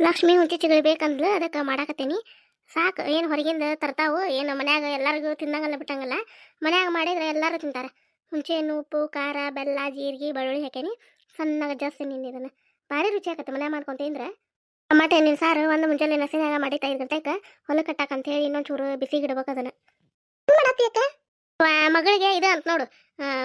ಲಕ್ಷ್ಮಿ ಹುಂಚಿಚಿಗಳು ಬೇಕಂದ್ಲು, ಅದಕ್ಕೆ ಮಾಡಾಕತ್ತೀನಿ. ಸಾಕು, ಏನು ಹೊರಗಿಂದ ತರ್ತಾವು ಏನು, ಮನ್ಯಾಗ ಎಲ್ಲರಿಗೂ ತಿನ್ನಂಗಲ್ಲ ಬಿಟ್ಟಂಗಲ್ಲ. ಮನ್ಯಾಗ ಮಾಡಿದ್ರೆ ಎಲ್ಲರೂ ತಿಂತಾರೆ. ಹುಂಚೆ ಹಣ್ಣು ಉಪ್ಪು, ಖಾರ, ಬೆಲ್ಲ, ಜೀರಿಗೆ, ಬೆಳ್ಳುಳ್ಳಿ ಹಾಕೇನಿ ಸಣ್ಣಗೆ ಜಾಸ್ತಿ ಇದನ್ನು. ಭಾರಿ ರುಚಿ ಆಗತ್ತೆ ಮನ್ಯಾಗ ಮಾಡ್ಕೊಂಡು ತಿಂದ್ರೆ. ಮತ್ತೆ ಸಾರು, ಒಂದು ಮುಂಜಾನೆ ನಸಿನಾಗ ಮಾಡಿ ಐದು ಗಂಟೆಗೆ ಹೊಲ ಕಟ್ಟಾಕಂತ ಹೇಳಿ ಇನ್ನೊಂದು ಚೂರು ಬಿಸಿ ಇಡ್ಬೇಕು ಅದನ್ನು. ಮಾಡತ್ತಿ ಮಗಳಿಗೆ ಇದು ಅಂತ ನೋಡು.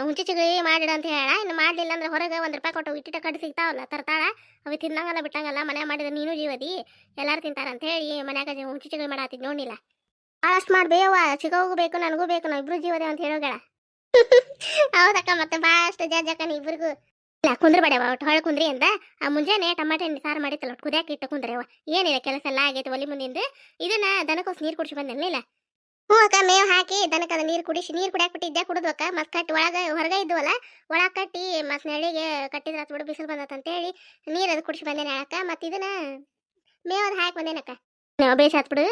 ಹುಂಚಿ ಚಿಗಳಿ ಮಾಡಿಡ ಅಂತ ಹೇಳ. ಇನ್ನು ಮಾಡಲಿಲ್ಲ ಅಂದ್ರೆ ಹೊರಗೆ ಒಂದು ರೂಪಾಯಿ ಕೊಟ್ಟು ಇಟ್ಟಿಟ ಕಡ್ಡಿ ಸಿಗ್ತಾವಲ್ಲ, ತರ್ತಾಳ. ಅವು ತಿನ್ನಂಗಲ್ಲ ಬಿಟ್ಟಂಗಲ್ಲ ಮನೆ ಮಾಡಿದ್ರೆ ನೀನು ಜೀವದಿ. ಎಲ್ಲಾರು ತಿಂತಾರ ಅಂತ ಹೇಳಿ ಮನ್ಯಾಗ ಹುಂಚಿ ಚಿಗಳಿ ಮಾಡತ್ತಿದ್ ನೋಡಿಲ್ಲ ಭಾಳಷ್ಟು ಮಾಡ್ಬೇವ ಚಿಗೋಗು ಬೇಕು, ನನಗೂ ಬೇಕು, ನಾವು ಇಬ್ರು ಜೀವದೆ ಅಂತ ಹೇಳೋಗಳ ಹೌದಕ್ಕ ಮತ್ತೆ ಭಾಳಷ್ಟು ಜಾಜಕ್ಕ ಇಬ್ರಿಗೂ. ಇಲ್ಲ ಕುಂದ್ರ ಬೇಡವ ಒಟ್ಟು ಹೊಳೆ ಕುಂದ್ರಿ ಅಂತ ಆ, ಮುಂಜಾನೆ ಟಮಾಟೆ ಸಾರು ಮಾಡಿತ್ತಲ್ಲ, ಒಟ್ಟು ಕುದಿಯಾಕ ಇಟ್ಟು ಕುಂದ್ರವ ಏನಿಲ್ಲ, ಕೆಲಸ ಎಲ್ಲ ಆಗೈತೆ ಒಲಿ ಮುಂದಿಂದ. ಇದನ್ನ ದನಕ್ಕೋಸ್ ನೀರು ಕುಡಿಸಿ ಬಂದಿಲ್ಲ ಹ್ಞೂ ಅಕ್ಕ, ಮೇವು ಹಾಕಿ ದನಕ್ಕೆ ಅದ ನೀರು ಕುಡಿಸಿ ನೀರು ಕುಡಿಯಾಕ ಬಿಟ್ಟಿದ್ದೆ ಕುಡಿದ್ವಕ್ಕ ಮತ್ತೆ ಕಟ್ಟಿ ಒಳಗೆ, ಹೊರಗೆ ಇದ್ವಲ್ಲ, ಒಳಗೆ ಕಟ್ಟಿ ಮತ್ತೆ ನೆಳಿಗೆ ಕಟ್ಟಿದ್ರ ಹತ್ತು ಬಿಡು, ಬಿಸಿಲು ಬಂದತ್ತ ಅಂತೇಳಿ ನೀರು ಅದು ಕುಡಿಸಿ ಬಂದೇನೆ ಹೇಳಕ್ಕ ಮತ್ತೆ ಇದನ್ನ ಮೇವ್ ಅದು ಹಾಕಿ ಬಂದೇನಕ್ಕ? ಬೇಸ್ ಹತ್ಬಿಡು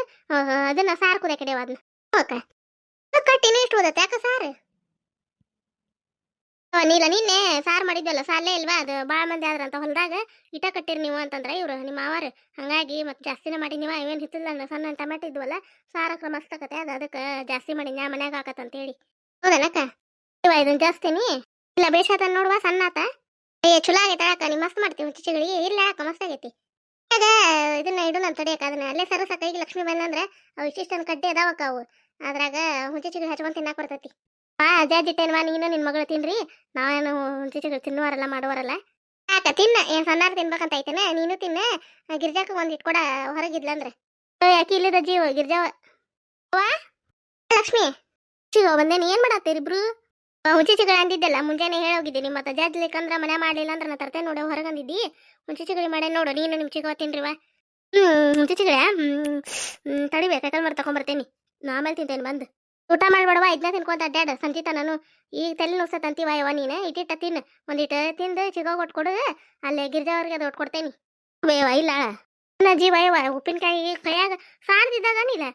ಅದನ್ನ ಸಾರು ಕುದಿಯ ಕಡೆ ಅದನ್ನ. ಹ್ಞೂ ಅಕ್ಕ. ಕಟ್ಟಿನೇ, ಇಷ್ಟು ಓದತ್ತೆ ಯಾಕ ಸಾರು? ನೀಲ, ನಿನ್ನೆ ಸಾರು ಮಾಡಿದ್ವಲ್ಲ ಸಾಲೇ ಇಲ್ವಾ? ಅದು ಭಾಳ ಮಂದಿ ಆದ್ರಂತ ಹೊಲದಾಗ ಇಟ ಕಟ್ಟಿರಿ ನೀವು ಅಂತಂದ್ರೆ ಇವ್ರು, ನಿಮ್ಮ ಮಾವಾರು. ಹಂಗಾಗಿ ಮತ್ತೆ ಜಾಸ್ತಿನೇ ಮಾಡಿ ನೀವು, ಇವೇನು ಹಿತ್ತಲ್ಲ ಸಣ್ಣ ಟಮಾಟೆ ಇದ್ವಲ್ಲ ಸಾರಕ್ಕೆ ಮಸ್ತ್ ಆಕತೆ ಅದು ಅದಕ್ಕೆ ಜಾಸ್ತಿ ಮಾಡಿ ನಾ ಮನ್ಯಾಗ ಹಾಕತ್ತಂತೇಳಿ ಹೌದನಕ್ಕ? ಇವ ಇದನ್ನ ಜಾಸ್ತಿನಿ ಇಲ್ಲ ಬೇಷಾತ ನೋಡುವ, ಸಣ್ಣ ಆತ. ಏ, ಚಲೋ ಆಗೈತೆ ಅಕ್ಕ ನೀವು ಮಸ್ತ್ ಮಾಡ್ತೀವಿ ಚಿಚಿಗಳಿಗೆ ಇಲ್ಲ, ಅಕ್ಕ, ಮಸ್ತ್ ಆಗೈತಿ. ಆಗ ಇದನ್ನ ಇಡು ನಾನು ತಡಿಯಕ್ಕ, ಅದನ್ನ ಅಲ್ಲೇ ಸರಸ ಕೈಗೆ ಲಕ್ಷ್ಮಿ ಬಂದಂದ್ರೆ ಅವು ಇಷ್ಟಿಷ್ಟೊಂದು ಕಡ್ಡಿ ಅದಾವಕ್ಕ ಅವು. ಅದ್ರಾಗ ಹುಂಚಿ ಚಿಗಳಿ ಹಚ್ಕೊಂಡ್ ತಿನ್ನಾಕ ಬರ್ತೈತಿ. ಬಾ ಅಜ್ಜಿಟ್ಟೇನ್ವಾ ನೀನು ನಿನ್ನ ಮಗಳು ತಿನ್ರಿ. ನಾವೇನು ತಿನ್ನುವಾರಲ್ಲ, ಮಾಡುವಾರಲ್ಲ. ಯಾಕ, ತಿನ್ನ, ಏನ್ ಸಣ್ಣಾರು ತಿನ್ಬೇಕಂತ ಐತೇನೆ, ನೀನು ತಿನ್ನ. ಆ, ಗಿರ್ಜಾಕ ಒಂದ್ ಇಟ್ಕೊಡ, ಹೊರಗಿದ್ಲಂದ್ರೆ. ಯಾಕೆ ಇಲ್ಲದ ಜೀವ ಗಿರ್ಜಾವ ವಾ ಲಕ್ಷ್ಮಿ? ಶಿವ ಬಂದೇನಿ ಏನ್ ಹುಚ್ಚಿ ಚಿಗಳಿ ಅಂದಿದ್ದಲ್ಲ, ಮುಂಜಾನೆ ಹೇಳೋಗಿದ್ದೀನಿ ಮತ್ತೆ ಜಾಜ್ಲಿಕ್ಕಂದ್ರ ಮನೆ ಮಾಡಲಿಲ್ಲ ಅಂದ್ರೆ ನಾ ತರ್ತೇನೆ ನೋಡು ಹೊರಗಂದಿದ್ದಿ ಹುಂಚಿ ಚಿಗಳಿ ಮಾಡೇ ನೋಡು, ನೀನು ನಿಮ್ ಚಿಗವ ತಿನ್ರಿವಾ. ಹ್ಮ್ ಹುಂಚಿ ಚಿಗಳಿ ಹ್ಮ್ ಹ್ಮ್, ತಡಿಬೇಕು, ಯಾಕಂದ್ರೆ ಮರ್ ನಾ ಆಮೇಲೆ ತಿಂತೇನೆ ಬಂದು. ಊಟ ಮಾಡ್ಬೇಡವಾ ಇದನ್ನ ತಿನ್ಕೊಂತ ಅಡ್ಡಾಡ ಸಂಚಿತ ನಾನು ಈಗ ತಲೆ ನುಸತ್ ಅಂತೀವ ಯವ್ವ ನೀನು, ಇಟ್ಟಿಟ್ಟ ತಿನ್ನು. ಒಂದಿಟ್ಟು ತಿಂದು ಚಿಗೋ ಕೊಟ್ಕೊಡು ಅಲ್ಲೇ ಗಿರ್ಜಾವ್ರಿಗೆ ಅದು ಕೊಡ್ತೇನಿ ಬೇವ ಇಲ್ಲ. ನನ್ನ ಜೀವ ಯವ ಉಪ್ಪಿನಕಾಯಿ ಕೈಯಾಗ ಸಾರ್ದಿದ್ದಾಗ ನೀಲ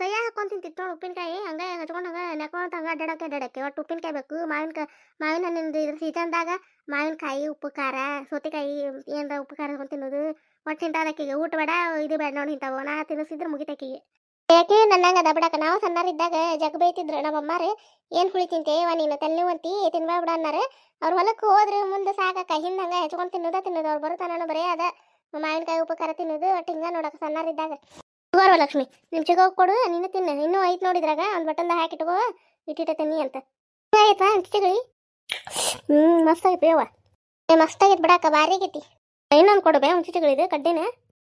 ಕೈಯಾಗ ಹಾಕೊಂಡು ತಿಂತಿತ್ತು ನೋಡು ಉಪ್ಪಿನಕಾಯಿ, ಹಂಗೆ ಹಚ್ಕೊಂಡು ಹಂಗೆ ನೆಕ್ಕೊಂತ ಹಂಗೆ ಅಡ್ಡಾಡಕ್ಕೆ ಅಡ್ಡಾಡಕ್ಕೆ ಒಟ್ಟು ಉಪ್ಪಿನಕಾಯಿ ಬೇಕು ಮಾವಿನಕಾಯಿ ಮಾವಿನ ನಿಂದು ಇದ್ರ ಸೀಸನ್ದಾಗ ಮಾವಿನಕಾಯಿ, ಉಪ್ಪು, ಖಾರ, ಸೌತೆಕಾಯಿ, ಏನಾರ ಉಪ್ಪು, ಖಾರ ತಿನ್ನೋದು. ಒಟ್ಟು ತಿಂತಾದಕ್ಕಿಗೆ ಊಟ ಬೇಡ, ಇದು ಬೇಡ, ನೋಡಿ ಇಂಥವು. ನಾ ತಿನ್ನಿಸಿದ್ರೆ ಮುಗಿತಕ್ಕಿಗೆ. ಯಾಕೆ ನನ್ನಂಗ ಅದ ಬಿಡಕ ನಾವು ಸಣ್ಣರಿದ್ದಾಗ ಜಗ್ ಬೈತಿದ್ರು ನಮ್ಮ ಅಮ್ಮಾರು, ಏನ್ ಹುಳಿ ತಿಂತೇವ ನೀನು ತಲ್ಲಿವಂತಿ ತಿನ್ಬಾ ಬಿಡ ಅನ್ನಾರ. ಅವ್ರ ಹೊಲಕ್ಕೆ ಹೋದ್ರೆ ಮುಂದೆ ಸಾಕಕ್ಕ. ಹಿಂದಂಗ ಹೆಚ್ಕೊಂಡ್ ತಿನ್ನೋದ ತಿನ್ನೋದು. ಅವ್ರು ಬರುತ್ತಾನ ಬರೇ ಅದ. ಮಾವಿನಕಾಯಿ ಉಪಕಾರ ತಿನ್ನೋದು. ಒಟ್ಟು ಹಿಂಗ ನೋಡಕ ಸಣ್ಣರಿದ್ದಾಗ ತಗೋರ್ವ ಲಕ್ಷ್ಮಿ, ನಿಮ್ ಚಿಗೋ ಕೊಡು. ನೀನು ತಿನ್ನ. ಇನ್ನೂ ಐತ್ ನೋಡಿದ್ರಾಗ ಒಂದ್ ಬಟನ್ದ ಹಾಕಿಟ್ಕೋ ಇಟ್ಟಿಟ್ಟ ತಿನ್ನಿ ಅಂತ. ಆಯ್ತಾ ಚಿಗಳಿ ಹ್ಮ್, ಮಸ್ತ್ ಆಗೈತಿ ಯವ್ವ. ಮಸ್ತ್ ಆಗೈತಿ ಬಿಡಾಕ ಭಾರಿ ಆಗೈತಿ. ಕೊಡು ಬೇ ಒಂದು ಚಿಗಳಿದು ಕಡ್ಡಿನ.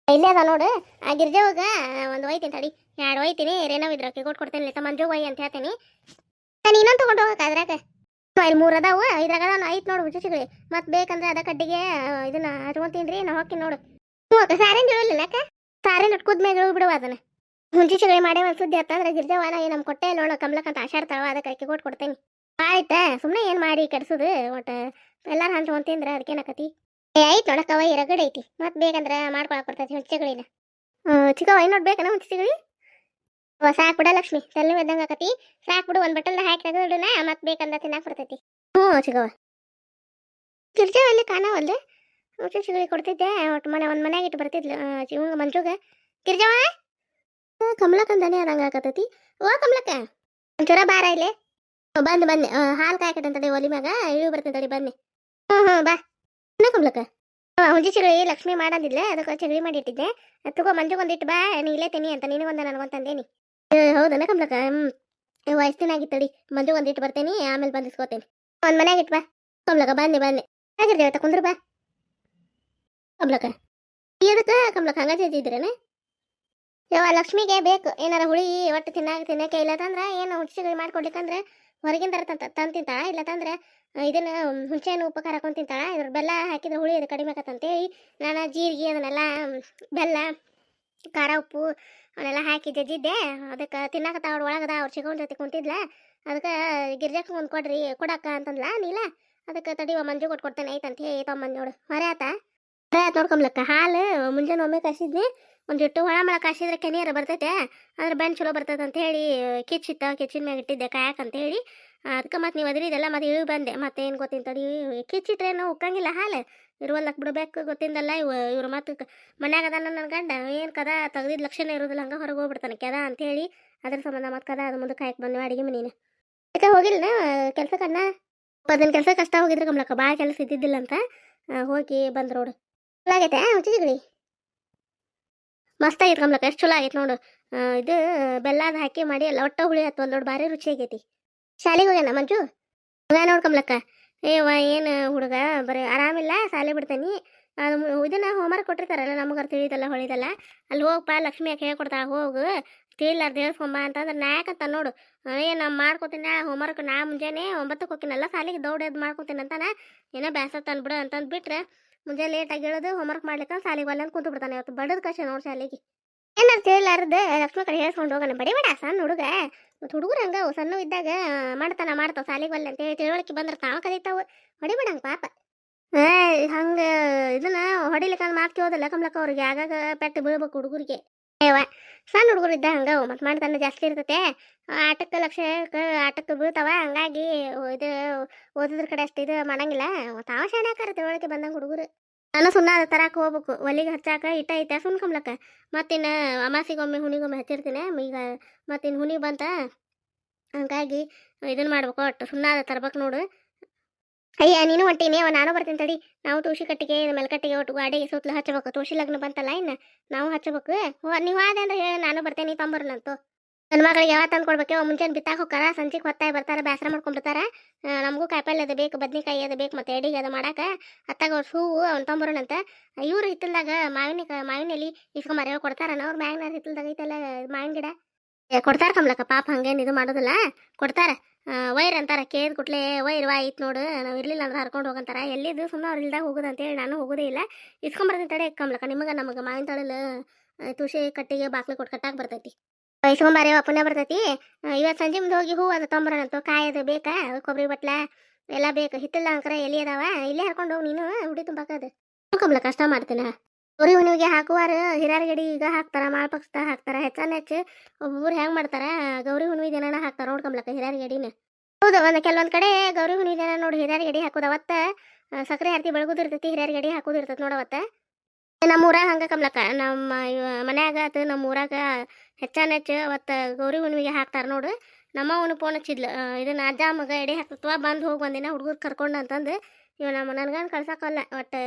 ಇಲ್ಲೇ ಅದ ನೋಡು. ಆ ಗಿರ್ಜಾವಾಗ ಒಂದು ಒಯ್ತೀನಿ ತಡಿ. ಎರಡು ಒಯ್ತೀನಿ ರೇನೋ ಇದ್ರಕ್ಕೆ ಕೊಟ್ಟು ಕೊಡ್ತೇನೆ ತ ಮಂಜು ಒಯ್ ಅಂತ ಹೇಳ್ತೀನಿ. ನಾನು ಇನ್ನೊಂದು ತೊಗೊಂಡು ಹೋಗಕ್ಕೆ ಅದ್ರಾಗ. ಇಲ್ಲಿ ಮೂರು ಅದಾವು, ಇದ್ರಾಗ ಅದಾವ ಐತ್ ನೋಡು ಹುಚ್ಚುಚಿಗಳಿ ಮತ್ತೆ ಬೇಕಂದ್ರೆ ಅದ ಕಡ್ಡಿಗೆ ಇದನ್ನ ಹಚ್ಕೊಂತೀನಿ ರೀ ನಾ ಹೋಗ್ತೀನಿ ನೋಡು. ಹ್ಞೂ ಅಕ್ಕ, ಸಾರೇನು ಇಳಿಲ್ಲ ಅಕ್ಕ? ಸಾರೇನು ಇಟ್ಕುದ್ ಮೇಲೆ ಬಿಡುವ ಅದನ್ನ. ಹುಂಚಿ ಚಿಗಳಿ ಮಾಡೇ ಒಂದು ಸುದ್ದಿ ಆತಂದ್ರೆ ಗಿರ್ಜಾವ ನಾ ನಮ್ಮ ಕೊಟ್ಟೆ ನೋಡು ಕಮ್ಲಕ್ಕಂತ ಆಶಾಡ್ತಾವ ಅದಕ್ಕೆ ಅಕ್ಕಿ ಕೊಟ್ಟು ಕೊಡ್ತೇನಿ. ಆಯ್ತಾ ಸುಮ್ಮನೆ ಏನು ಮಾಡಿ ಕೆಡ್ಸೋದು, ಒಟ್ಟು ಎಲ್ಲಾರು ಹಂಚ್ಕೊಂಡ್ ತಿಂದ್ರೆ ಅದಕ್ಕೇನಕತಿ ಏ ಐತ್ ನೋಡಕ್ಕವ ಈ ಐತಿ. ಮತ್ತೆ ಬೇಕಂದ್ರ ಮಾಡ್ಕೊಳಕ್ ಬರ್ತೈತಿ ಹುಂಚಿಗಳಿನ ಚಿಕ್ಕವ ಇನ್ನೊಡ್ ಬೇಕನ ಹುಂಚಿಗಳು ಸಾಕ್ ಬಿಡ ಲಕ್ಷ್ಮಿ ತಲೆ ಇದ್ದಂಗ ಆಕತಿ. ಸಾಕ್ ಬಿಡು ಒಂದ್ ಬಟ್ಟಲ್ದ ಹಾಕಿ ತೆಗೆದಿಡುನ ಮತ್ ಬೇಕಂದ ತಿನ್ನಾಕ್ ಬರ್ತೈತಿ. ಹ್ಞೂ ಚಿಕ್ಕವ ಕಿರ್ಜಾವ ಅಲ್ಲಿ ಕಾಣವಲ್ದೆ ಹುಂಚಿಗಳಿಗೆ ಕೊಡ್ತಿದ್ದೆ ಒಟ್ಟು ಮನೆ ಒಂದ್ ಮನ್ಯಾಗ ಇಟ್ಟು ಬರ್ತಿದ್ಲು ಇವಂಗ ಮಂಜುಗ. ಕಿರ್ಜವ ಕಮಲಕ್ಕಂದನೇ ಅದಂಗ ಆಕತೈತಿ ಓ ಕಮಲಕ್ಕ ಒಂಚೂರ ಬಾರ ಇಲ್ಲೇ. ಬಂದ್ ಬನ್ನಿ ಹಾಲು ಕಾಯ್ಕಟ್ಟಂತಡಿ ಒಲಿ ಮ್ಯಾಗ ಇಳಿ ಬರ್ತೀನಿ ತಡಿ ಬನ್ನಿ. ಹ್ಞೂ ಹ್ಞೂ ಬಾ. ಕಮಲಕ್ಕ ಹುಂಜಿ ಚಿಗಳಿ ಲಕ್ಷ್ಮಿ ಮಾಡಂದಿಲ್ಲ ಅದಕ್ಕೆ ಚಿಗಳಿ ಮಾಡಿಟ್ಟಿದ್ದೆ. ತಗೋ ಮಂಜು ಒಂದಿಟ್ಟು ಬಾ, ನೀ ಇಲ್ಲೇ ತಿನ್ನಿ ಅಂತ ನೀನು ಒಂದ ನನಗೊಂತಂದೇನಿ ಹೌದನ ಕಮಲಕ್ಕ ಹ್ಞೂ ವಯಸ್ಸು ದಿನ ಆಗಿತ್ತು ತಡಿ, ಮಂಜು ಒಂದಿಟ್ಟು ಬರ್ತೇನಿ, ಆಮೇಲೆ ಬಂದಿಸ್ಕೋತೇನೆ. ಒಂದ್ ಮನ್ಯಾಗ ಇಟ್ಟು ಬಾ. ಕಮಲಕ್ಕ ಬನ್ನಿ ಬನ್ನಿ. ಆಗಿರ್ದೇವತ್ತ ತಕೊಂಡ್ರು ಬಾ. ಕಮಲಕ್ಕ ಎದಕ್ಕ ಕಮಲಕ್ಕ ಹಂಗ ತಿಂತಿದ್ರೇನೆ ಯವ್ವ, ಲಕ್ಷ್ಮಿಗೆ ಬೇಕು. ಏನಾರ ಹುಳಿ ಒಟ್ಟು ತಿನ್ನಾಕ ತಿನ್ನಕ್ಕೆ ಇಲ್ಲತಂದ್ರ ಏನು ಹುಂಚಿಗಳು ಮಾಡ್ಕೊಡ್ಲಿಕ್ಕಂದ್ರೆ ಹೊರಗಿಂದ ತಂತ ತಂದು ತಿಂತಾಳ ಇಲ್ಲತಂದ್ರೆ ಇದನ್ನ ಹುಣ್ಸೆ ಹಣ್ಣು ಉಪ್ಪು ಹಾಕೊಂಡು ತಿಂತಾಳ ಇದ್ರ ಬೆಲ್ಲ ಹಾಕಿದ್ರೆ ಹುಳಿ ಅದು ಕಡಿಮೆ ಆಕತ್ತಂತೇಳಿ ನಾನು ಜೀರಿಗೆ, ಅದನ್ನೆಲ್ಲ ಬೆಲ್ಲ, ಖಾರ, ಉಪ್ಪು, ಅವನ್ನೆಲ್ಲ ಹಾಕಿ ಜಜ್ಜಿದ್ದೆ. ಅದಕ್ಕೆ ತಿನ್ನಕತ್ತ ಅವ್ರ ಒಳಗದ ಅವ್ರ ಚಿಗೋನ್ ಜೊತೆ ಕುಂತಿದ್ಲ. ಅದಕ್ಕೆ ಗಿರ್ಜಕ್ಕೆ ಒಂದು ಕೊಡ್ರಿ, ಕೊಡಕ್ಕ ಅಂತಂದ್ಲ ನೀಲ. ಅದಕ್ಕೆ ತಡಿವ ಮಂಜು ಕೊಟ್ಟು ಕೊಡ್ತೇನೆ ಐತಂತ ಹೇಳಿ ತಮ್ಮ ನೋಡು. ಹೊರೆ ಆತ. ಹೊರೆ ಆತ ನೋಡ್ಕೊಂಬ್ಲಕ್ಕ ಹಾಲು ಮುಂಜಾನೆ ಒಮ್ಮೆ ಕಾಸಿದ್ನಿ ಒಂದು ಇಟ್ಟು ಒಳ ಮಳ ಕಾಸಿದ್ರೆ ಕೆನಿಯರ ಬರ್ತೈತೆ. ಅದ್ರ ಬೆನ್ ಚಲೋ ಬರ್ತೈತೆ ಅಂತ ಹೇಳಿ ಕಿಚ್ಚಿತ್ತ ಕಿಚ್ಚಿನ ಮ್ಯಾಗ ಇಟ್ಟಿದ್ದೆ ಅಂತ ಹೇಳಿ. ಅದಕ್ಕೆ ಮತ್ತೆ ನೀವು ಅದ್ರಿದೆಲ್ಲ ಮತ್ತೆ ಇಳಿ ಬಂದೆ. ಮತ್ತೆ ಏನು ಗೊತ್ತಿಂತ ತಡಿ ಕಿಚ್ಚಿಟ್ರೇನು ಉಕ್ಕಂಗಿಲ್ಲ ಹಾಲು. ಇರುವಲ್ಲಕ್ಕೆ ಬಿಡ್ಬೇಕು ಗೊತ್ತಿಂದಲ್ಲ ಇವ, ಇವ್ರು ಮತ್ತು ಮನ್ಯಾಗ ಅದನ್ನ ನನ್ನ ಗಂಡ. ಏನು ಕದ, ತೆಗ್ದಿದ್ ಲಕ್ಷಣ ಇರೋದಿಲ್ಲ, ಹಂಗೆ ಹೊರಗೆ ಹೋಗ್ಬಿಡ್ತಾನೆ ಕೆದ ಅಂತೇಳಿ ಅದ್ರ ಸಂಬಂಧ ಮತ್ತೆ ಕದ, ಅದು ಮುಂದೆ ಕಾಯಕ್ಕೆ ಬಂದ್ವಿ ಅಡಿಗೆ ಮನೇನ. ಯಾಕ ಹೋಗಿಲ್ಲ ಕೆಲ್ಸಕ್ಕನ್ನ ಅದನ್ನ ಕೆಲಸ ಕಷ್ಟ ಹೋಗಿದ್ರೆ ಕಮ್ಲಕ್ಕ ಭಾಳ ಕೆಲಸ ಇದ್ದಿದ್ದಿಲ್ಲ ಅಂತ ಹೋಗಿ ಬಂದ್ರೋಡು ಚಲೋ ಆಗೈತೆ ಉಚ್ಚಿಗಿಳಿ ಮಸ್ತ್ ಆಗೈತೆ ಕಮ್ಲಕ್ಕ ಎಷ್ಟು ಚಲೋ ಆಗೈತೆ ನೋಡು. ಇದು ಬೆಲ್ಲದ ಹಾಕಿ ಮಾಡಿ ಎಲ್ಲ ಒಟ್ಟ ಹುಳಿ ಆಯ್ತು ಒಂದು ಭಾರಿ ರುಚಿ ಆಗೈತಿ. ಶಾಲೆಗೆ ಹೋಗ್ಯಾನ ಮಂಜು? ಹೋಗ್ಯ ನೋಡ್ ಕಮ್ಲಕ್ಕ ಏವ ಏನು ಹುಡುಗ? ಬರೀ ಆರಾಮಿಲ್ಲ ಶಾಲೆ ಬಿಡ್ತೇನಿ. ಇದನ್ನ ಹೋಮ್ವರ್ಕ್ ಕೊಟ್ಟಿರ್ತಾರಲ್ಲ ನಮಗೆ ತಿಳಿದಲ್ಲ, ಹೊಳಿದಲ್ಲ. ಅಲ್ಲಿ ಹೋಗಪ್ಪ ಲಕ್ಷ್ಮಿ ಯಾಕೆ ಹೇಳ್ಕೊಡ್ತಾ ಹೋಗು. ತಿಳಿಲಾರ್ದು ಹೇಳ್ಕೊಂಬ ಅಂತಂದ್ರೆ ನಾ ನೋಡು. ಏ ನಾ ಮಾಡ್ಕೊತೀನಿ ಹೋಮ್ವರ್ಕ್ ನಾ ಮುಂಜಾನೆ ಒಂಬತ್ತಕ್ಕೆ ಹೋಗ್ತೀನಲ್ಲ, ಶಾಲೆಗೆ ದೌಡ್ ಎದ್ದು ಮಾಡ್ಕೊತೀನಿ ಅಂತಾನೆ. ಏನೋ ಬ್ಯಾಸ ತಂದ್ಬಿಡು ಅಂತಂದು ಬಿಟ್ರೆ ಮುಂಜಾನೆ ಲೇಟ್ ಆಗಿಳೋದು ಹೋಮ್ವರ್ಕ್ ಮಾಡ್ಲಿಕ್ಕೆ ಶಾಲೆಗೆ ಒಲ್ಲ ಅಂತ ಕುಂತು ಬಿಡ್ತಾನೆ ಇವತ್ತು ಬಡದ ಕಷ್ಟ ನೋಡಿ ಶಾಲೆಗೆ. ಏನಾರು ತಿಳಿಲಾರ್ದು ಲಕ್ಷ್ಮಣ ಕಡೆ ಹೇಳ್ಕೊಂಡು ಹೋಗೋಣ. ಬಡಿಬೇಡ ಸಣ್ಣ ಹುಡುಗ. ಮತ್ತು ಹುಡುಗರು ಹಂಗ ಸಣ್ಣ ಇದ್ದಾಗ ಮಾಡ್ತಾನ, ಮಾಡ್ತಾವ, ಶಾಲೆಗೆ ಒಲ್ಲ ಅಂತೇಳಿ ತಿಳುವಳಿಕೆ ಬಂದ್ರೆ ತಾವ ಕಲಿತಾವ ಹೊಡಿಬೇಡ ಹಂಗೆ ಪಾಪ. ಹಂಗೆ ಇದನ್ನ ಹೊಡಿಲಿಕ್ಕೆ ಮಾತು ಕೇಳೋದಿಲ್ಲ ಕಮ್ಲಕ್ಕ ಅವ್ರಿಗೆ. ಆಗಾಗ ಪೆಟ್ಟು ಬೀಳ್ಬೇಕು ಹುಡುಗರಿಗೆ. ಏವ ಸಣ್ಣ ಹುಡುಗರು ಇದ್ದ ಹಂಗ, ಮತ್ತೆ ಮಾಡ್ತಾನೆ ಜಾಸ್ತಿ ಇರ್ತತೆ. ಆಟಕ್ಕೆ ಲಕ್ಷ ಆಟಕ್ಕೆ ಬೀಳ್ತಾವ, ಹಂಗಾಗಿ ಇದು ಓದಿದ್ರ ಕಡೆ ಅಷ್ಟು ಇದು ಮಾಡಂಗಿಲ್ಲ. ತಾವ ಶಾಣೆ ಹಾಕಾರ ತಿಳುವಳಿಕೆ ಬಂದಂಗೆ ಹುಡುಗರು. ನಾನು ಸುಣ್ಣ ಅದ ತರಕ್ಕೆ ಹೋಗ್ಬೇಕು. ಒಲಿಗೆ ಹಚ್ಚಾಕ ಇಟ್ಟ ಐತೆ, ಸುಣ್ಣ ಕಮ್ಲಕ್ಕ. ಮತ್ತಿನ್ನು ಅಮಾಸಿಗೊಮ್ಮೆ, ಹುಣಿಗೊಮ್ಮೆ ಹಚ್ಚಿರ್ತೀನಿ. ಈಗ ಮತ್ತಿನ್ನು ಹುನಿ ಬಂತ, ಹಂಗಾಗಿ ಇದನ್ನ ಮಾಡ್ಬೇಕು ಒಟ್ಟು ಸುಣ್ಣ ಅದ ತರ್ಬೇಕು ನೋಡು. ಅಯ್ಯ, ನೀನು ಹೊಂಟೀನಿ. ಅವ ನಾನು ಬರ್ತೀನಿ ತಡಿ. ನಾವು ತುಳಸಿ ಕಟ್ಟಿಗೆ ಮೆಲ್ಕಟ್ಟಿಗೆ ಒಟ್ಟು ಗಾಡಿ ಸುತ್ತಲೂ ಹಚ್ಚಬೇಕು. ತುಳಸಿ ಲಗ್ನ ಬಂತಲ್ಲ ಇನ್ನು, ನಾವು ಹಚ್ಚಬೇಕು. ನೀವು ಆದ ಅಂದ್ರೆ ಹೇಳಿ, ನಾನು ಬರ್ತೇನೆ ತಂಬರ್ನಂತು. ನನ್ನ ಮಗಳಿಗೆ ಯಾವ ತಂದು ಕೊಡ್ಬೇಕು? ಮುಂಜಾನೆ ಬಿತ್ತಾಕ ಹೋಗಾರ ಸಂಜೆಗೆ ಹೊತ್ತಾಗಿ ಬರ್ತಾರ ಬೇಸರ ಮಾಡ್ಕೊಂಡ್ಬಿಡ್ತಾರ. ನಮಗೂ ಕಾಯಿಪಲ್ಲೆ ಅದು ಬೇಕು, ಬದ್ನಿಕಾಯಿ ಅದು ಬೇಕು, ಮತ್ತೆ ಎಡಿಗೆ ಅದು ಮಾಡಾಕ. ಅತ್ತಾಗ ಅವ್ರು ಹೂವು, ಅವ್ನು ತಂಬರೋಣಂತ ಇವ್ರು ಹಿತ್ತಲ್ದಾಗ ಮಾವಿನ ಮಾವಿನ ಎಲೆ ಇಸ್ಕೊಂಬಾರ ಕೊಡ್ತಾರನ, ಅವ್ರ ಮ್ಯಾಗಿನ ಹಿತ್ತಲ್ದಾಗ ಐತಲ್ಲ, ಮಾವಿನ ಗಿಡ. ಕೊಡ್ತಾರ ಕಮಲಕ್ಕ, ಪಾಪ ಹಂಗೇನು ಇದು ಮಾಡೋದಿಲ್ಲ. ಕೊಡ್ತಾರ. ವೈರ್ ಅಂತಾರ, ಕೇಳಿದ ಕುಟ್ಲೆ ವೈರ್ ವಾ ಐತ್ ನೋಡು, ನಾವು ಇರ್ಲಿಲ್ಲ ಅಂದ್ರೆ ಹರ್ಕೊಂಡು ಹೋಗಂತಾರ. ಎಲ್ಲಿದ್ದು ಸುಮ್ಮನೆ ಅವ್ರು ಇಲ್ದಾಗ ಹೋಗುದು ಅಂತೇಳಿ ನಾನು ಹೋಗೋದೇ ಇಲ್ಲ. ಇಸ್ಕೊಂಬರ್ತೀನಿ ತಡೆ ಕಮಲಕ್ಕ, ನಿಮಗೆ ನಮಗೆ ಮಾವಿನ ತಳಲು ತುಳಸಿ ಕಟ್ಟಿಗೆ ಬಾಕ್ಲಿ ಕೊಟ್ಟು ಕಟ್ಟಾಕ್ ಬರ್ತೈತಿ. ಇಸ್ಕೊಂಬಾರಿ ಪುಣ್ಯ ಬರ್ತೈತಿ. ಇವತ್ತು ಸಂಜೆ ಮುಂದೆ ಹೋಗಿ ಹೂ ಅದು ತೊಂಬರೋಣಂತು ಕಾಯಿ ಅದು ಬೇಕಾ? ಕೊಬ್ಬರಿ ಬಟ್ಲ ಎಲ್ಲ ಬೇಕು. ಹಿತ್ತಲ್ಲ ಅಂಕರ ಎಲ್ಲಿ ಅದಾವ, ಇಲ್ಲೇ ಹರ್ಕೊಂಡು ಹೋಗಿ ನೀನು ಹುಡಿ ತುಂಬಾಕದು ಕಮ್ಲ ಕಷ್ಟ ಮಾಡ್ತೀನ. ಉರಿ ಹುಣ್ಣಿಮೆಗೆ ಹಾಕುವಾರ ಹಿರಾರ ಗಡಿ ಈಗ ಹಾಕ್ತಾರ, ಮಾಳ್ಪಕ್ಷದ ಹಾಕ್ತಾರ ಹೆಚ್ಚಾನ ಹೆಚ್ಚು ಒಬ್ಬೊಬ್ರು ಹೆಂಗ್ ಮಾಡ್ತಾರ, ಗೌರಿ ಹುಣ್ಣಿಮೆ ದಿನನ ಹಾಕ್ತಾರ ನೋಡ್ ಕಮ್ಲಕ್ಕ ಹಿರಿಯರ ಗಡಿನ. ಹೌದು, ಒಂದು ಕೆಲವೊಂದ್ ಕಡೆ ಗೌರಿ ಹುಣ್ಣಿಮೆ ದಿನ ನೋಡಿ ಹಿರಾರ ಗಡಿ ಹಾಕೋದು, ಅವತ್ತ ಸಕ್ಕರೆ ಸಕ್ರೆ ಆರತಿ ಬೆಳಗುದು ಇರ್ತೈತಿ, ಹಿರಿಯರ ಗಡಿ ಹಾಕೋದು ಇರ್ತೈತಿ ನೋಡವತ್ತ ನಮ್ಮ ಊರಾಗ ಹಂಗ ಕಮ್ಲಕ್ಕ, ನಮ್ಮ ಮನ್ಯಾಗ ಆತು ನಮ್ಮ ಊರಾಗ ಹೆಚ್ಚಾನ ಹೆಚ್ಚು ಅವತ್ತ ಗೌರಿ ಹುಣ್ಣಿಮೆಗೆ ಹಾಕ್ತಾರ ನೋಡು. ನಮ್ಮ ಅವನು ಫೋನ್ ಹಚ್ಚಿದ್ಲು ಇದನ್ನ ಅಜ್ಜ, ಮಗ, ಎಡೆ ಹಾಕ್ತತ್ವ ಬಂದು ಹೋಗಿ ಒಂದಿನ ಹುಡುಗರು ಕರ್ಕೊಂಡು ಅಂತಂದು, ಇವ ನಮ್ಮ ನನ್ಗನ್ ಕಳ್ಸಕ್ಕಲ್ಲ ಒಟ್ಟು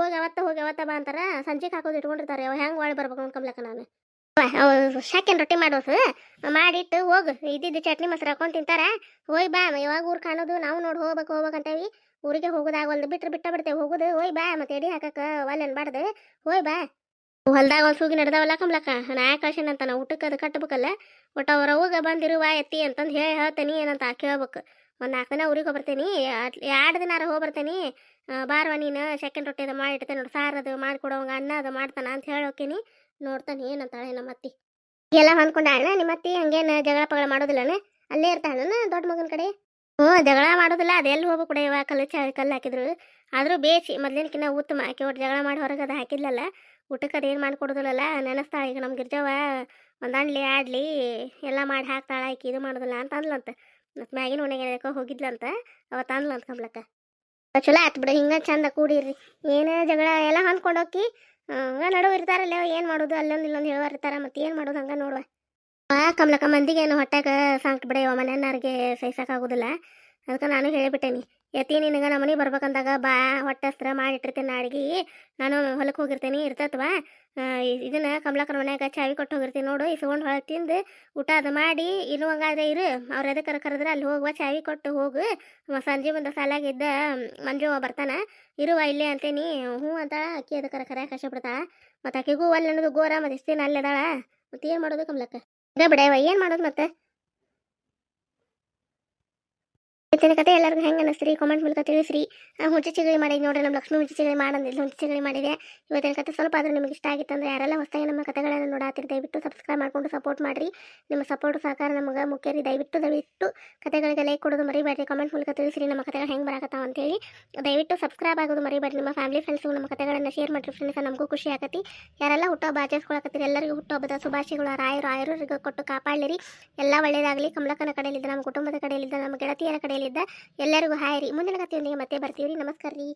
ಹೋಗಿ ಅವತ್ತ ಹೋಗಿ ಅವತ್ತ ಬಾ ಅಂತಾರ, ಸಂಜೆಗೆ ಹಾಕೋದು ಇಟ್ಕೊಂಡಿರ್ತಾರೆ, ಅವ ಹೆಂಗೆ ಒಳಗೆ ಬರ್ಬೇಕು ಅನ್ಕೊಂಬ್ಲಕ್ಕ ನಾನು. ಶಾಕೇನ್ ರೊಟ್ಟಿ ಮಾಡೋಸು ಮಾಡಿಟ್ಟು ಹೋಗು, ಇದ್ದಿದ್ದು ಚಟ್ನಿ ಮೊಸರು ಹಾಕೊಂಡು ತಿಂತಾರ, ಹೋಯ್ ಬಾ ಯಾವಾಗ ಊರ್ ಕಾಣೋದು, ನಾವು ನೋಡಿ ಹೋಗ್ಬೇಕು ಹೋಗ್ಬೇಕಂತೇವಿ ಊರಿಗೆ ಹೋಗೋದಾಗಲ್ದು ಬಿಟ್ರೆ ಬಿಟ್ಟ ಬಿಡ್ತೇವೆ, ಹೋಗುದು, ಹೋಯ್ ಬಾ, ಮತ್ತೆ ಎಡಿ ಹಾಕಕ್ಕೆ ಒಲ್ಲೆ ಅನ್ಬಾರ್ದು, ಹೋಯ್ ಬಾ. ಹೊಲ್ದಾಗ ಒಂದು ಸೂಗಿ ನಡೆದವಲ್ಲ ಕಂಬ್ಲಕ್ಕ ನಾ ಕಳ್ಸೇನ ಅಂತ ನಾವು ಊಟಕ್ಕೆ ಅದು ಕಟ್ಟಬೇಕಲ್ಲ ಒಟ್ಟು ಅವ್ರ ಹೋಗ ಬಂದಿರುವ ಎತ್ತಿ ಅಂತಂದು ಹೇಳಿ ಹೇಳ್ತೇನೆ ಏನಂತ ಕೇಳ್ಬೇಕು. ಒಂದು ನಾಲ್ಕು ದಿನ ಊರಿಗೆ ಹೋಗ್ಬರ್ತೀನಿ. ಎರಡು ದಿನ ಹೋಗಿ ಬರ್ತೀನಿ ಬಾರವ ನೀನು ಸೆಕೆಂಡ್ ರೊಟ್ಟಿ ಅದು ಮಾಡಿಡ್ತೇನೆ ನೋಡಿ, ಸಾರು ಅದು ಮಾಡಿಕೊಡೋಂಗ ಅನ್ನ ಅದು ಮಾಡ್ತಾನ ಅಂತ ಹೇಳಿ ಹೋಗ್ತೀನಿ ನೋಡ್ತಾನೆ ಏನಂತಾಳೆ ನಮ್ಮ ಅತ್ತಿ. ಎಲ್ಲ ಹೊಂದ್ಕೊಂಡಾಳ ನಿಮ್ಮ ಅತ್ತಿ ಹಂಗೇನು ಜಗಳ ಪಗಳ ಮಾಡೋದಿಲ್ಲನ? ಅಲ್ಲೇ ಇರ್ತಾಳನ ದೊಡ್ಡ ಮಗನ ಕಡೆ? ಹ್ಞೂ, ಜಗಳ ಮಾಡೋದಿಲ್ಲ ಅದೆಲ್ಲಿ ಹೋಗ್ಬೇಕು ಕೂಡ ಇವಾಗ ಕಲ್ಲು ಚ, ಕಲ್ಲು ಹಾಕಿದ್ರು. ಆದರೂ ಬೇಸಿ ಮೊದ್ಲಿನಕಿನ್ನ ಉತ್ತಮ, ಆಕೆ ಒಟ್ಟು ಜಗಳ ಮಾಡಿ ಹೊರಗೆ ಅದು ಹಾಕಿದ್ಲಲ್ಲ ಊಟಕ್ಕೆ ಅದು ಏನು ಮಾಡಿಕೊಡೋದಿಲ್ಲಲ್ಲ, ನೆನೆಸ್ತಾಳೆ, ಈಗ ನಮ್ಮ ಗಿರ್ಜವ ಒಂದಾಣ್ಲಿ ಆಡ್ಲಿ, ಎಲ್ಲ ಮಾಡಿ ಹಾಕ್ತಾಳೆ, ಆಕೆ ಇದು ಮಾಡೋದಿಲ್ಲ ಅಂತ ಅಂದ್ಲಂತ. ಮತ್ತು ಮ್ಯಾಗಿನ ಮನೆಗೆ ಯಾಕೋ ಹೋಗಿದ್ಲಂತ ಅವತ್ತು ಅಂತ ಕಂಬ್ಲಕ್ಕ ಚಲೋ ಆತ್ ಬಿಡು, ಹಿಂಗೆ ಚಂದ ಕೂಡಿರ್ರಿ. ಏನೇ ಜಗಳ ಎಲ್ಲ ಹೊಂದ್ಕೊಂಡು ಹೋಗಿ ನಡುವು ಇರ್ತಾರಲ್ಲ, ಏನು ಮಾಡೋದು, ಅಲ್ಲೊಂದು ಇಲ್ಲೊಂದು ಹೇಳುವ ಇರ್ತಾರ, ಮತ್ತೆ ಏನು ಮಾಡೋದು ಹಂಗೆ ನೋಡುವ. ಆ, ಕಮ್ಲಕ್ಕ ಮಂದಿಗೆ ಏನು ಹೊಟ್ಟಾಗ ಸಾಂಕ್ ಬಿಡೆಯವ ಮನೆಯವ್ರಿಗೆ ಸಹಿಸಕ್ಕಾಗೋದಿಲ್ಲ ಅದಕ್ಕೆ ನಾನು ಹೇಳಿಬಿಟ್ಟೇನಿ ಎತ್ತಿ ನಿನಗೆ ನಮ್ಮ ಮನೆಗೆ ಬರ್ಬೇಕಂದಾಗ ಬಾ, ಹೊಟ್ಟೆ ಹಸ್ತ್ರ ಮಾಡಿಟ್ಟಿರ್ತೇನೆ ಅಡ್ಗೆ ನಾನು ಹೊಲಕ್ಕೆ ಹೋಗಿರ್ತೇನೆ, ಇರ್ತತ್ವ? ಇದನ್ನ ಕಮಲಾಕರ ಮನ್ಯಾಗ ಚಾವಿ ಕೊಟ್ಟು ಹೋಗಿರ್ತೀನಿ ನೋಡು ಇಸ್ಕೊಂಡು ಹೊಳ ತಿಂದು ಊಟ ಅದು ಮಾಡಿ ಇನ್ನು ಹಂಗಾದ್ರೆ ಇರು. ಅವ್ರು ಎದಕ್ಕೆ ಕರೆದ್ರೆ ಅಲ್ಲಿ ಹೋಗುವ, ಚಾವಿ ಕೊಟ್ಟು ಹೋಗು. ಸಂಜೆ ಮುಂದೆ ಸಾಲಾಗಿದ್ದ ಮಂಜು ಬರ್ತಾನೆ. ಇರುವ ಇಲ್ಲೇ ಅಂತೇನಿ. ಹ್ಞೂ ಅಂತ ಅಕ್ಕಿ ಅದಕ್ಕೆ ಕರೆ ಕಷ್ಟಪಡ್ತಾಳ ಮತ್ತು ಅಕ್ಕಿಗೂ ಅಲ್ಲಿ ಅನ್ನೋದು ಗೋರ ಮತ್ತು ಇಸ್ತೀನಿ ದಿನ ಅಲ್ಲೇ ಅದಾಳ. ಮತ್ತೆ ಏನು ಮಾಡೋದು ಕಮಲಕ್ಕ? ಬಿಡವ ಏನು ಮಾಡೋದು ಮತ್ತೆ? ಇವತ್ತಿನ ಕತೆ ಎಲ್ಲರಿಗೂ ಹೆಂಗೆ ಅನ್ನಿಸ್ತೀರಿ ಕಾಮೆಂಟ್ ಮೂಲಕ ತಿಳಿಸ್ರಿ. ಹುಂಚಿ ಚಿಗಳಿ ಮಾಡಿ ನೋಡ್ರಿ ನಮ್ಮ ಲಕ್ಷ್ಮಿ ಹುಂಚಿ ಚಿಗಳಿ ಮಾಡಂದಿಲ್ಲ ಹುಂಚಿ ಚಿಗಳಿ ಮಾಡಿದೆ. ಇವತ್ತಿನ ಕತೆ ಸ್ವಲ್ಪ ಆದರೂ ನಿಮಗೆ ಇಷ್ಟ ಆಗಿತ್ತು ಅಂದರೆ ಯಾರೆಲ್ಲ ಹೊಸದಾಗಿ ನಮ್ಮ ಕತೆಗಳನ್ನು ನೋಡಾತಿರಿ, ದಯವಿಟ್ಟು ಸಬ್ಸ್ಕ್ರೈಬ್ ಮಾಡ್ಕೊಂಡು ಸಪೋರ್ಟ್ ಮಾಡಿರಿ. ನಿಮ್ಮ ಸಪೋರ್ಟ್ ಸಹಕಾರ ನಮಗೆ ಮುಖ್ಯ ರೀ ದಯವಿಟ್ಟು ದಯವಿಟ್ಟು ಕತೆಗಳಿಗೆ ಲೈಕ್ ಕೊಡೋದು ಮರಿಬೇಡ್ರಿ. ಕಾಮೆಂಟ್ ಮೂಲಕ ತಿಳಿಸ್ರಿ ನಮ್ಮ ಕತೆಗಳು ಹೆಂಗೆ ಬರಾಕತ್ತಾವ ಅಂತೇಳಿ ದಯವಿಟ್ಟು ಸಬ್ಸ್ಕ್ರೈಬ್ ಆಗೋದು ಮರಿಬೇಡ್ರಿ. ನಿಮ್ಮ ಫ್ಯಾಮಿಲಿ ಫ್ರೆಂಡ್ಸ್ಗೂ ನಮ್ಮ ಕತೆಗಳನ್ನು ಶೇರ್ ಮಾಡಿರಿ ಫ್ರೆಂಡ್ಸ್ ನಮಗೂ ಖುಷಿ ಆಗತ್ತಿ ಯಾರೆಲ್ಲ ಹುಟ್ಟುಹಬ್ಬ ಆಚರಿಸ್ಕೊಳಕತ್ತೀರಿ, ಎಲ್ಲರಿಗೂ ಹುಟ್ಟುಹಬ್ಬದ ಶುಭಾಶಯಗಳು. ರಾಯರು, ಆಯರು ಕೊಟ್ಟು ಕಾಪಾಡಲಿರಿ. ಎಲ್ಲ ಒಳ್ಳೆಯದಾಗಲಿ ಕಮಲಕ್ಕನ ಕಡೆಯಲ್ಲಿದ್ದ ನಮ್ಮ ಕುಟುಂಬದ ಕಡೆಯಲ್ಲಿದ್ದ ನಮ್ಮ ಗೆಳತಿಯರ ಕಡೆಯಲ್ಲಿದ್ದ ಎಲ್ಲರಿಗೂ ಹಾಯ್ ರೀ. ಮುಂದಿನ ಕಥೆಯೊಂದಿಗೆ ಮತ್ತೆ ಬರ್ತೀವಿ ರೀ. ನಮಸ್ಕಾರ ರೀ.